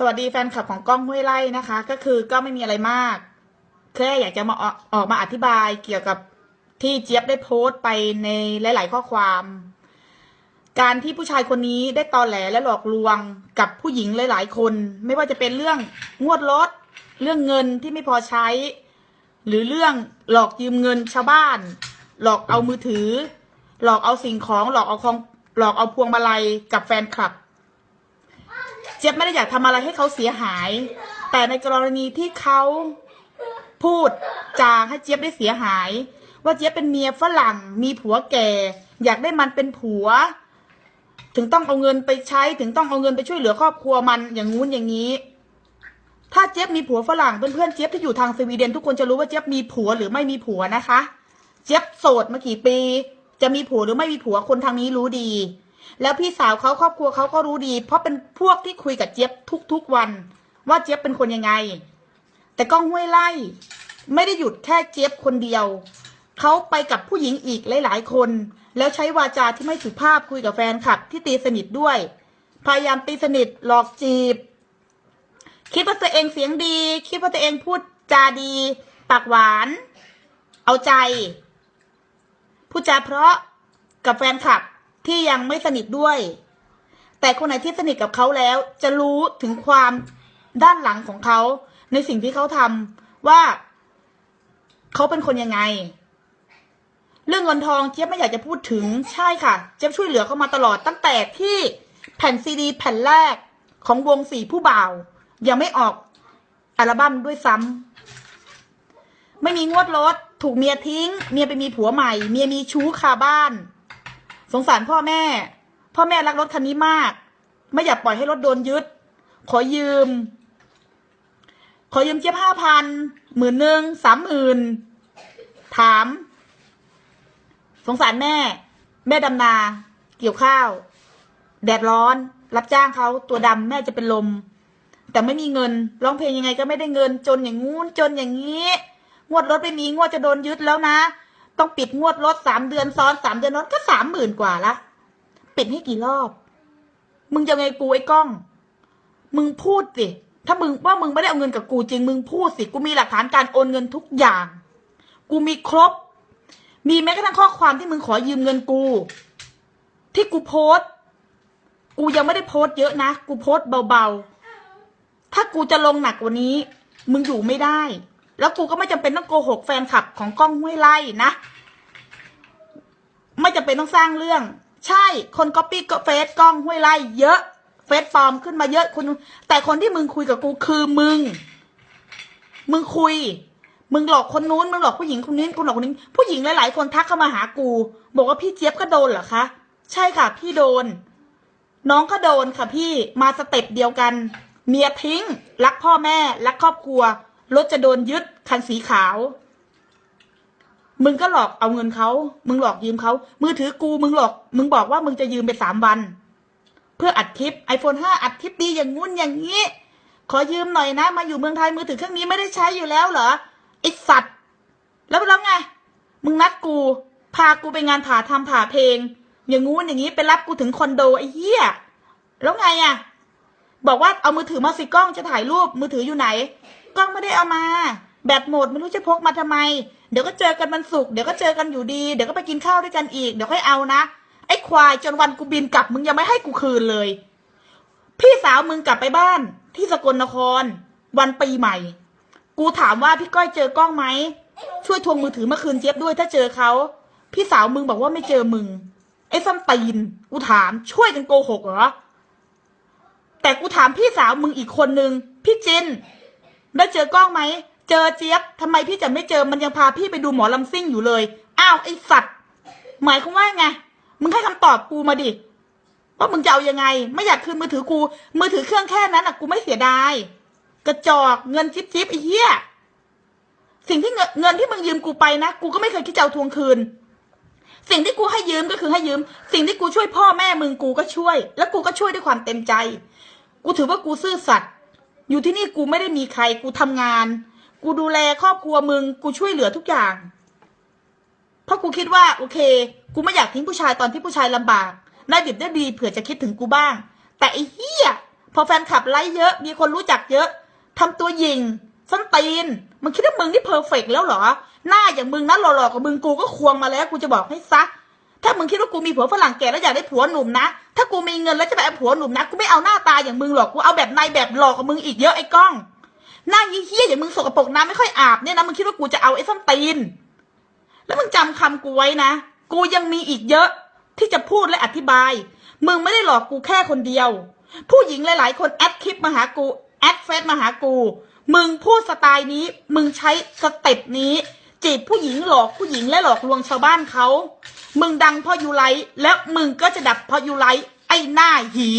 สวัสดีแฟนคลับของกล้องห้วยไร่นะคะ ก็คือก็ไม่มีอะไรมากแค่อยากจะมาออออกมาอธิบายเกี่ยวกับที่เจี๊ยบได้โพสต์ไปในหลาย ๆ ข้อความ การที่ผู้ชายคนนี้ได้ตอแหลและหลอกลวงกับผู้หญิงหลาย ๆ คน ไม่ว่าจะเป็นเรื่องงวดรถเรื่องเงินที่ไม่พอใช้ หรือเรื่องหลอกยืมเงินชาวบ้าน หลอกเอามือถือ หลอกเอาสิ่งของหลอกเอาของหลอกเอาพวงมาลัยกับแฟนคลับ เจี๊ยบไม่ได้อยากทำอะไรให้เขาเสียหาย แต่ในกรณีที่เขาพูดจาให้เจี๊ยบได้เสียหาย ว่าเจี๊ยบเป็นเมียฝรั่งมีผัวแก่ อยากได้มันเป็นผัว ถึงต้องเอาเงินไปใช้ถึงต้องเอาเงินไปช่วยเหลือครอบครัวมันอย่างงู้นอย่างนี้ ถ้าเจี๊ยบมีผัวฝรั่งเพื่อนๆเจี๊ยบที่อยู่ทางสวีเดนทุกคนจะรู้ว่าเจี๊ยบมีผัวหรือไม่มีผัวนะคะ เจี๊ยบโสดมากี่ปี จะมีผัวหรือไม่มีผัวคนทางนี้รู้ดี แล้วพี่สาวเขาครอบครัวเขาก็รู้ดี เพราะเป็นพวกที่คุยกับเจี๊ยบทุกๆวัน ว่าเจี๊ยบเป็นคนยังไง แต่ก้องห้วยไล่ ไม่ได้หยุดแค่เจี๊ยบคนเดียวเขาไปกับผู้หญิงอีกหลายๆคน แล้วใช้วาจาที่ไม่สุภาพคุยกับแฟนคลับ ที่ตีสนิทด้วย พยายามตีสนิทหลอกจีบ คิดว่าตัวเองเสียงดี คิดว่าตัวเองพูดจาดี ปากหวาน เอาใจ พูดจาเพราะกับแฟนคลับ ที่ยังไม่สนิทด้วย แต่คนไหนที่สนิทกับเขาแล้ว จะรู้ถึงความด้านหลังของเขาในสิ่งที่เขาทำว่าเขาเป็นคนยังไง เรื่องเงินทองเจี๊ยบไม่อยากจะพูดถึงใช่ค่ะ เจี๊ยบช่วยเหลือเขามาตลอดตั้งแต่ที่แผ่นซีดีแผ่นแรกของวงสี่ผู้บ่าว ยังไม่ออกอัลบั้มด้วยซ้ำไม่มีงวดรถ ถูกเมียทิ้ง เมียไปมีผัวใหม่ เมียมีชู้คาบ้าน สงสารพ่อแม่ พ่อแม่รักรถคันนี้มาก ไม่อยากปล่อยให้รถโดนยึด ขอยืม ขอยืมเจี๊ยบห้าพันหมื่นหนึ่งสามหมื่นถาม สงสารแม่ แม่ดำนา เกี่ยวข้าว แดดร้อน รับจ้างเขาตัวดำแม่จะเป็นลม แต่ไม่มีเงินร้องเพลงยังไงก็ไม่ได้เงินจนอย่างงู้นจนอย่างนี้ งวดรถไม่มีงวดจะโดนยึดแล้วนะ ต้องปิดงวดรถสามเดือนซ้อนสามเดือนซ้อนก็สามหมื่นกว่าละปิดให้กี่รอบ มึงจะไงกูไอ้กล้อง มึงพูดสิถ้ามึงว่ามึงไม่ได้เอาเงินกับกูจริง มึงพูดสิกูมีหลักฐานการโอนเงินทุกอย่าง กูมีครบ มีแม้กระทั่งข้อความที่มึงขอยืมเงินกู ที่กูโพสกูยังไม่ได้โพสเยอะนะ กูโพสเบาๆ ถ้ากูจะลงหนักกว่านี้ มึงอยู่ไม่ได้ แล้วกูก็ไม่จำเป็นต้องโกหกแฟนคลับของกล้องห้วยไล่นะ ไม่จำเป็นต้องสร้างเรื่อง ใช่คนก๊อปปี้ก็เฟซกล้องห้วยไล่เยอะเฟซปลอมขึ้นมาเยอะคุณ แต่คนที่มึงคุยกับกูคือมึง มึงคุย มึงหลอกคนนู้นมึงหลอกผู้หญิงคนนี้คุณหลอกคนนี้ ผู้หญิงหลายๆคนทักเข้ามาหากู บอกว่าพี่เจี๊ยบก็โดนเหรอคะ ใช่ค่ะ พี่โดน น้องก็โดนค่ะพี่มาสเต็ปเดียวกัน เมียทิ้ง รักพ่อแม่ รักครอบครัว รถจะโดนยึดคันสีขาว มึงก็หลอกเอาเงินเขา มึงหลอกยืมเขา มือถือกูมึงหลอก มึงบอกว่ามึงจะยืมไปสามวัน เพื่ออัดคลิป iPhone 5 อัดคลิปดีอย่างงุ้นอย่างนี้ ขอยืมหน่อยนะ มาอยู่เมืองไทยมือถือเครื่องนี้ไม่ได้ใช้อยู่แล้วเหรอไอสัตว์ แล้วแล้วไง มึงนัดกู พากูไปงานผ่าทำผ่าเพลง อย่างงู้นอย่างนี้ไปรับกูถึงคอนโดไอ้เหี้ย แล้วไงอะ บอกว่าเอามือถือมาสิกล้องจะถ่ายรูปมือถืออยู่ไหน กล้องไม่ได้เอามา แบตหมดไม่รู้จะพกมาทำไม เดี๋ยวก็เจอกันวันศุกร์เดี๋ยวก็เจอกันอยู่ดี เดี๋ยวก็ไปกินข้าวด้วยกันอีก เดี๋ยวค่อยเอานะ ไอ้ควายจนวันกูบินกลับมึงยังไม่ให้กูคืนเลย พี่สาวมึงกลับไปบ้าน ที่สกลนคร วันปีใหม่ กูถามว่าพี่ก้อยเจอกล้องไหม ช่วยทวงมือถือมาคืนเจี๊ยบด้วยถ้าเจอเขา พี่สาวมึงบอกว่าไม่เจอมึง ไอ้ส้มตีน กูถามช่วยกันโกหกเหรอ แต่กูถามพี่สาวมึงอีกคนนึงพี่จิน ได้เจอกล้องไหม เจอเจี๊ยบทำไมพี่จะไม่เจอมันยังพาพี่ไปดูหมอลำซิ่งอยู่เลย อ้าวไอ้สัตว์ หมายความว่าไง มึงให้คำตอบกูมาดิ ว่ามึงจะเอายังไง ไม่อยากคืนมือถือกู มือถือเครื่องแค่นั้นอะกูไม่เสียดาย กระจอกเงินจิ๊บจิ๊บไอ้เหี้ย สิ่งที่เงินที่มึงยืมกูไปนะกูก็ไม่เคยคิดจะเอาทวงคืนสิ่งที่กูให้ยืมก็คือให้ยืม สิ่งที่กูช่วยพ่อแม่มึงกูก็ช่วย แล้วกูก็ช่วยด้วยความเต็มใจ กูถือว่ากูซื่อสัตย์ อยู่ที่นี่กูไม่ได้มีใครกูทำงาน กูดูแลครอบครัวมึง กูช่วยเหลือทุกอย่าง เพราะกูคิดว่า โอเค กูไม่อยากทิ้งผู้ชายตอนที่ผู้ชายลำบากได้ดิบได้ดีเผื่อจะคิดถึงกูบ้าง แต่ไอ้เหี้ยพอแฟนคลับไลค์เยอะ มีคนรู้จักเยอะทำตัวยิงส้นตีนมึงคิดว่ามึงนี่เพอร์เฟกต์แล้วเหรอ หน้าอย่างมึงนะหล่อๆกับมึงกูก็ควงมาแล้ว กูจะบอกให้ซะ ถ้ามึงคิดว่ากูมีผัวฝรั่งแก่แล้วอยากได้ผัวหนุ่มนะ ถ้ากูมีเงินแล้วจะไปเอาผัวหนุ่มนะ กูไม่เอาหน้าตาอย่างมึงหรอก กูเอาแบบในแบบหลอกกับมึงอีกเยอะไอ้ก้อง หน้าเฮี้ยอย่างมึงสกปรกน้ำไม่ค่อยอาบเนี่ยนะ มึงคิดว่ากูจะเอาไอ้ส้นตีน แล้วมึงจำคำกูไว้นะ กูยังมีอีกเยอะที่จะพูดและอธิบาย มึงไม่ได้หลอกกูแค่คนเดียว ผู้หญิงหลาย ๆ คนแอดคลิปมาหากู แอดเฟซมาหากู มึงพูดสไตล์นี้ มึงใช้สเต็ปนี้ จีบผู้หญิงหลอกผู้หญิงและหลอกลวงชาวบ้านเขา มึงดังเพราะยูไลแล้วมึงก็จะดับเพราะยูไลไอ้หน้าหี